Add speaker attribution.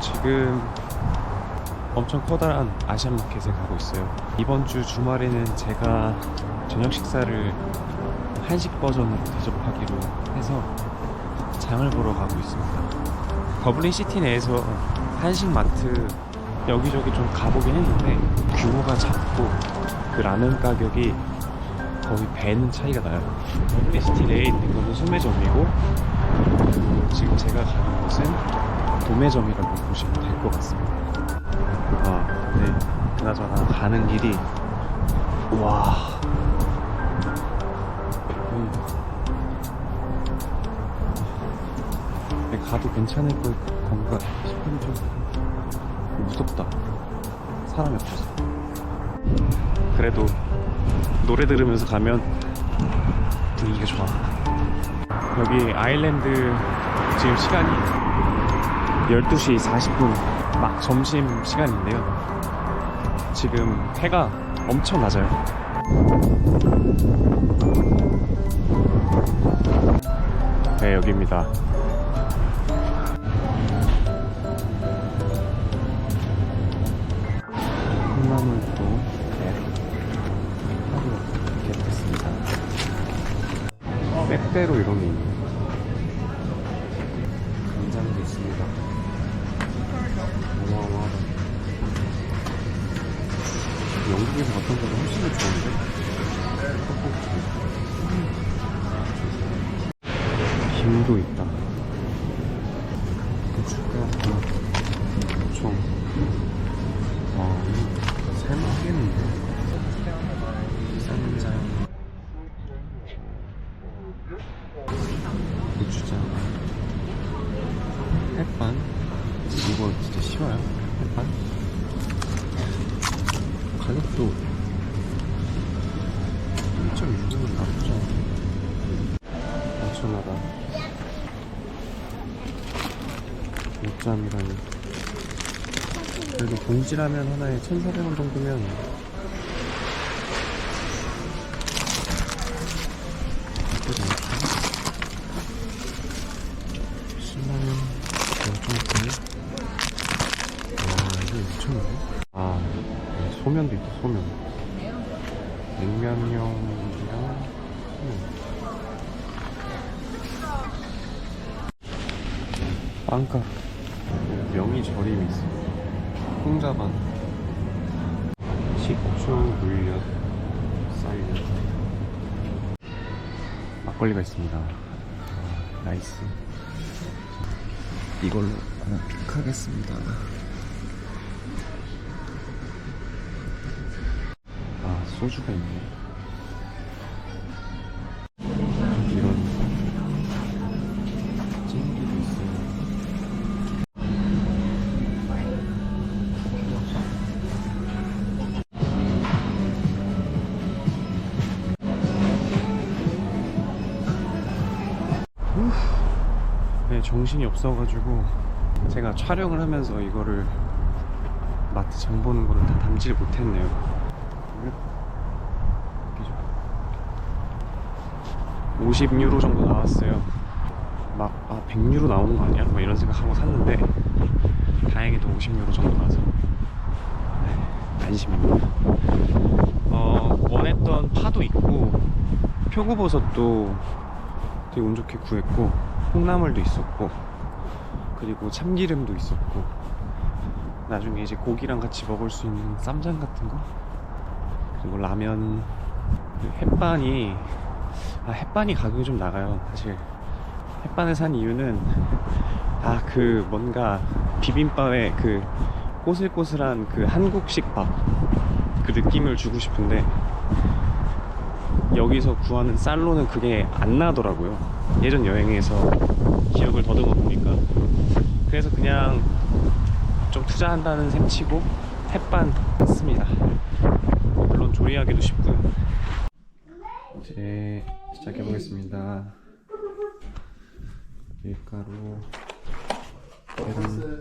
Speaker 1: 지금 엄청 커다란 아시안 마켓에 가고 있어요. 이번 주 주말에는 제가 저녁 식사를 한식 버전으로 대접하기로 해서 장을 보러 가고 있습니다. 더블린 시티 내에서 한식 마트 여기저기 좀 가보긴 했는데 규모가 작고 그 라면 가격이 거의 배는 차이가 나요. 더블린 시티 내에 있는 거는 소매점이고 지금 제가 가는 곳은 도매점이라고 보시면 될 것 같습니다. 아, 네. 그나저나 가는 길이 와. 음. 네, 가도 괜찮을 걸 건가 싶은 좀 무섭다. 사람이 없어서. 그래도 노래 들으면서 가면 분위기가 좋아. 여기 아일랜드 지금 시간이 12시 40분 막 점심 시간인데요. 지금 해가 엄청 낮아요. 네, 여기입니다. 콩나물도 네, 하루 겟했습니다. 빼빼로 이런 게 있네요. 있다. 고춧가루, 총. 와, 이거 잘 먹겠는데? 쌈장. 고추장. 햇반. 이거 진짜 쉬워요? 햇반? 가격도 5점이라니. 그래도 봉지라면 하나에 1,400원 정도면 나쁘지 않다. 신라면 와, 이게 미쳤네. 아, 소면도 있다, 소면. 냉면용이랑 소면. 빵가. 명이 절임이 있어. 홍자반. 식초, 물엿, 쌀엿. 막걸리가 있습니다. 아, 나이스. 이걸로 하나 픽하겠습니다. 아, 소주가 있네. 네, 정신이 없어가지고 제가 촬영을 하면서 이거를 마트 장 보는 거를 다 담지를 못했네요. 여기죠. 50유로 정도 나왔어요. 막, 아, 100유로 나오는 거 아니야? 막 이런 생각하고 샀는데, 다행히도 50유로 정도 나와서, 네, 안심입니다. 어, 원했던 파도 있고, 표고버섯도 되게 운 좋게 구했고, 콩나물도 있었고, 그리고 참기름도 있었고, 나중에 이제 고기랑 같이 먹을 수 있는 쌈장 같은 거, 그리고 라면, 그리고 햇반이, 아, 햇반이 가격이 좀 나가요, 사실. 햇반을 산 이유는, 아, 그, 뭔가, 비빔밥에 그, 꼬슬꼬슬한 그 한국식 밥, 그 느낌을 주고 싶은데, 여기서 구하는 쌀로는 그게 안 나더라고요. 예전 여행에서 기억을 더듬어 보니까. 그래서 그냥 좀 투자한다는 셈 치고 햇반 샀습니다. 물론 조리하기도 쉽고요. 이제 시작해 보겠습니다. 밀가루, 계란,